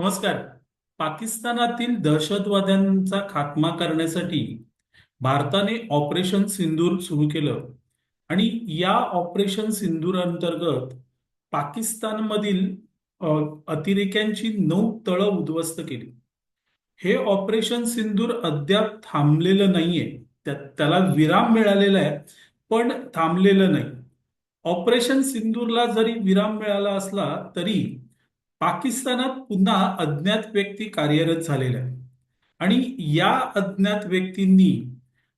नमस्कार. पाकिस्तानातील दहशतवाद्यांचा खात्मा करण्यासाठी भारताने ऑपरेशन सिंदूर सुरू केलं आणि या ऑपरेशन सिंदूर अंतर्गत पाकिस्तानमधील अतिरेक्यांची नऊ तळं उद्ध्वस्त केली. हे ऑपरेशन सिंदूर अद्याप थांबलेलं नाहीये. त्या- त्याला विराम मिळालेला आहे पण थांबलेलं नाही. ऑपरेशन सिंदूरला जरी विराम मिळाला असला तरी पाकिस्तानात पुन्हा अज्ञात व्यक्ती कार्यरत झालेल्या आणि या अज्ञात व्यक्तींनी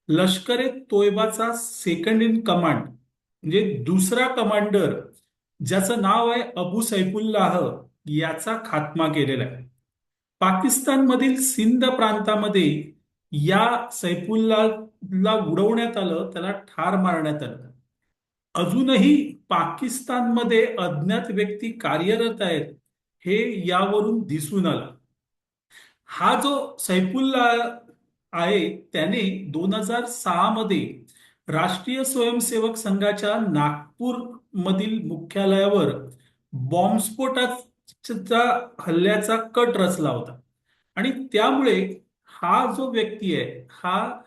लष्कर तोयबाचा सेकंड इन कमांड म्हणजे दुसरा कमांडर ज्याचं नाव आहे अबू सैफुल्लाह याचा खात्मा केलेला आहे. पाकिस्तानमधील सिंध प्रांतामध्ये या सैफुल्लाला उडवण्यात आलं त्याला ठार मारण्यात आलं. अजूनही पाकिस्तानमध्ये अज्ञात व्यक्ती कार्यरत आहेत. हे यावरून दिसून आलं. हा जो सैफुल्ला आहे त्याने दोन हजार सहा मध्ये राष्ट्रीय स्वयंसेवक संघाच्या नागपूर मधील मुख्यालयावर बॉम्बस्फोटाचा हल्ल्याचा कट रचला होता. आणि त्यामुळे हा जो व्यक्ती आहे हा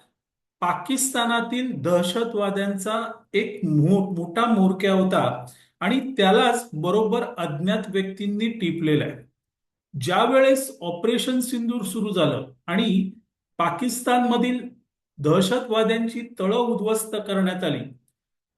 पाकिस्तानातील दहशतवाद्यांचा एक मो मोठा म्होरक्या होता. आणि त्यालाच बरोबर अज्ञात व्यक्तींनी टिपलेलं आहे. ज्या वेळेस ऑपरेशन सिंदूर सुरू झालं आणि पाकिस्तानमधील दहशतवाद्यांची तळं उद्ध्वस्त करण्यात आली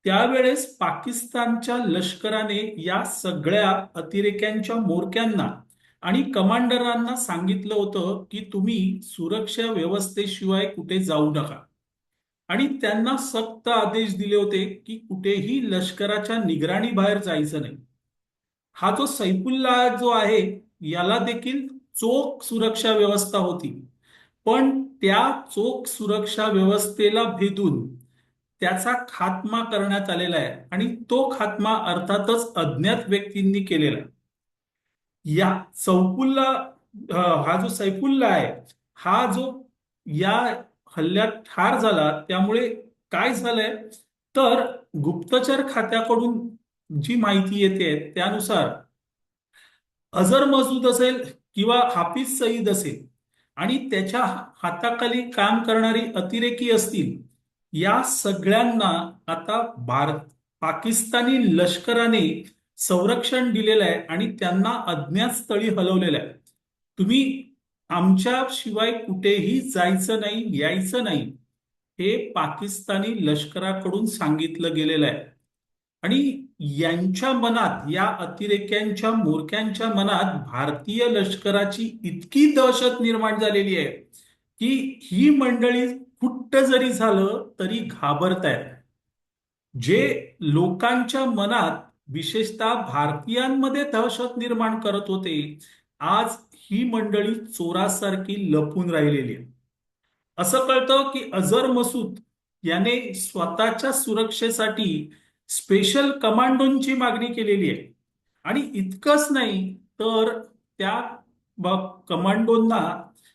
त्यावेळेस पाकिस्तानच्या लष्कराने या सगळ्या अतिरेक्यांच्या मोरक्यांना आणि कमांडरांना सांगितलं होतं की तुम्ही सुरक्षा व्यवस्थेशिवाय कुठे जाऊ नका. आणि त्यांना सक्त आदेश दिले होते की कुठेही लष्कराच्या निगराणी बाहेर जायचं नाही. हा जो सैफुल्ला जो आहे याला देखील चोख सुरक्षा व्यवस्था होती. पण त्या चोख सुरक्षा व्यवस्थेला भेदून त्याचा खात्मा करण्यात आलेला आहे आणि तो खात्मा अर्थातच अज्ञात व्यक्तींनी केलेला या सैफुल्ला हा जो सैफुल्ला आहे हा जो या हल्ल्यात ठार झाला त्यामुळे काय झालंय? तर गुप्तचर खात्याकडून जी माहिती येते त्यानुसार अजर मजूद असेल किंवा हाफिज सईद असेल आणि त्याच्या हाताखाली काम करणारी अतिरेकी असतील या सगळ्यांना आता भारत पाकिस्तानी लष्कराने संरक्षण दिलेलं आहे आणि त्यांना अज्ञात स्थळी हलवलेलं आहे तुम्ही आमच्या शिवाय कुठेही जायचं नाही यायचं नाही हे पाकिस्तानी लष्कराकडून सांगितलं गेलेलं आहे. आणि यांच्या मनात या अतिरेक्यांच्या मोरक्यांच्या मनात भारतीय लष्कराची इतकी दहशत निर्माण झालेली आहे की ही मंडळी कुट्ट जरी झालं तरी घाबरतायत जे लोकांच्या मनात विशेषतः भारतीयांमध्ये दहशत निर्माण करत होते आज ही मंडळी चोरासारखी लपून राहिलेली आहे. असं कळतं की अझर मसूद याने स्वतःच्या सुरक्षेसाठी स्पेशल कमांडोंची मागणी केलेली आहे. आणि इतकंच नाही तर त्या कमांडोंना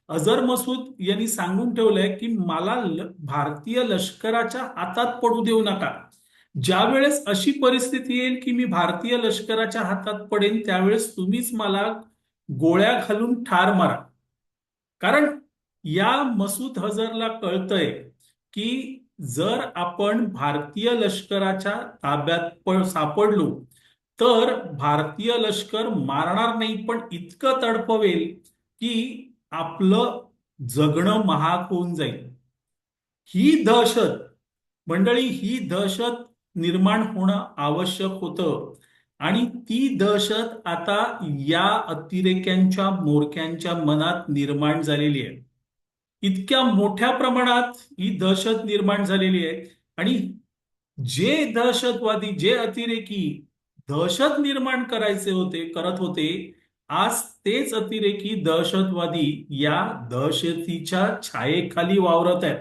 अझर मसूद यांनी सांगून ठेवलंय की मला भारतीय लष्कराच्या हातात पडू देऊ नका. ज्या वेळेस अशी परिस्थिती येईल की मी भारतीय लष्कराच्या हातात पडेन त्यावेळेस तुम्हीच मला गोळ्या घालून ठार मारा. कारण या मसूद हजरला कळतंय की जर आपण भारतीय लष्कराच्या ताब्यात सापडलो तर भारतीय लष्कर मारणार नाही पण इतकं तडपवेल की आपलं जगणं महाग होऊन जाईल. ही दहशत मंडळी ही दहशत निर्माण होणं आवश्यक होतं. आणि ती दहशत आता या अतिरेक्यांच्या मोरक्यांच्या मनात निर्माण झालेली आहे. इतक्या मोठ्या प्रमाणात ही दहशत निर्माण झालेली आहे आणि जे दहशतवादी जे अतिरेकी दहशत निर्माण करायचे होते करत होते आज तेच अतिरेकी दहशतवादी या दहशतीच्या छायेखाली वावरत आहेत.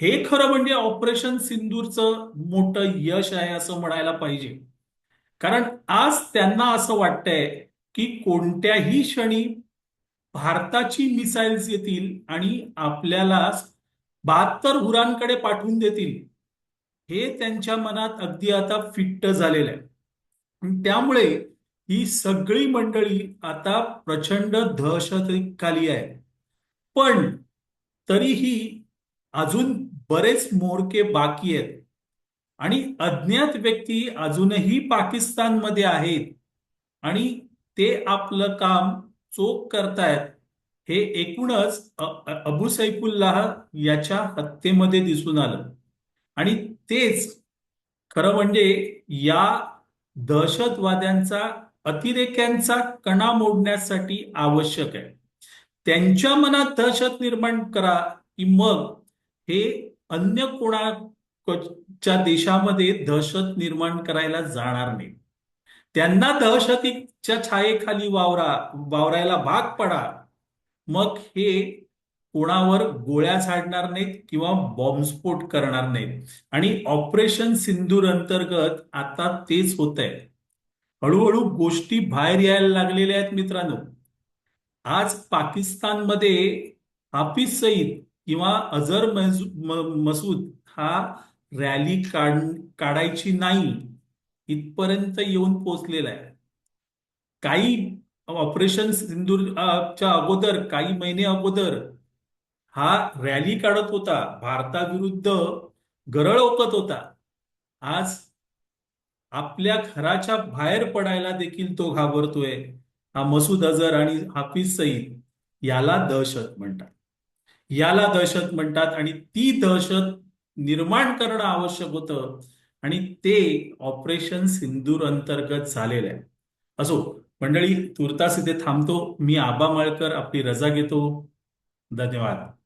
हे खरं म्हणजे ऑपरेशन सिंदूरचं मोठं यश आहे असं म्हणायला पाहिजे. कारण आज त्यांना असं वाटतंय की कोणत्याही क्षणी भारताची मिसाईल्स येतील आणि आपल्याला बहात्तर हुरांकडे पाठवून देतील. हे त्यांच्या मनात अगदी आता फिट्ट झालेलं आहे. त्यामुळे ही सगळी मंडळी आता प्रचंड दहशतखाली आहे. पण तरीही अजून बरेच मोरके बाकी आहेत. आणि अज्ञात व्यक्ती अजूनही पाकिस्तानमध्ये आहेत आणि ते आपलं काम चोख करतायत हे एकूणच अबू सैफुल्लाह याच्या हत्येमध्ये दिसून आलं. आणि तेच खरं म्हणजे या दहशतवाद्यांचा अतिरेक्यांचा कणा मोडण्यासाठी आवश्यक आहे. त्यांच्या मनात दहशत निर्माण करा की मग हे अन्य च्या देशामध्ये दहशत निर्माण करायला जाणार नाही. त्यांना दहशतीच्या छायेखाली वावरा वावरायला भाग पडा. मग हे कोणावर गोळ्या झाडणार नाहीत किंवा बॉम्बस्फोट करणार नाहीत. आणि ऑपरेशन सिंदूर अंतर्गत आता तेच होत आहे हळूहळू गोष्टी बाहेर यायला लागलेल्या आहेत मित्रांनो. आज पाकिस्तानमध्ये हाफिज सईद किंवा अझर मसूद हा रॅली काढ काढायची नाही इथपर्यंत येऊन पोचलेला आहे. काही ऑपरेशन सिंदूरच्या अगोदर काही महिने अगोदर हा रॅली काढत होता. भारताविरुद्ध गरळ ओकत होता. आज आपल्या घराच्या बाहेर पडायला देखील तो घाबरतोय हा मसूद अझर आणि हाफिज सईद. याला दहशत म्हणतात. याला दहशत म्हणतात आणि ती दहशत निर्माण करणं आवश्यक होतं. आणि ते ऑपरेशन सिंदूर अंतर्गत झालेलं आहे. असो मंडळी तुर्तास इथे थांबतो. मी आबा माळकर आपली रजा घेतो. धन्यवाद.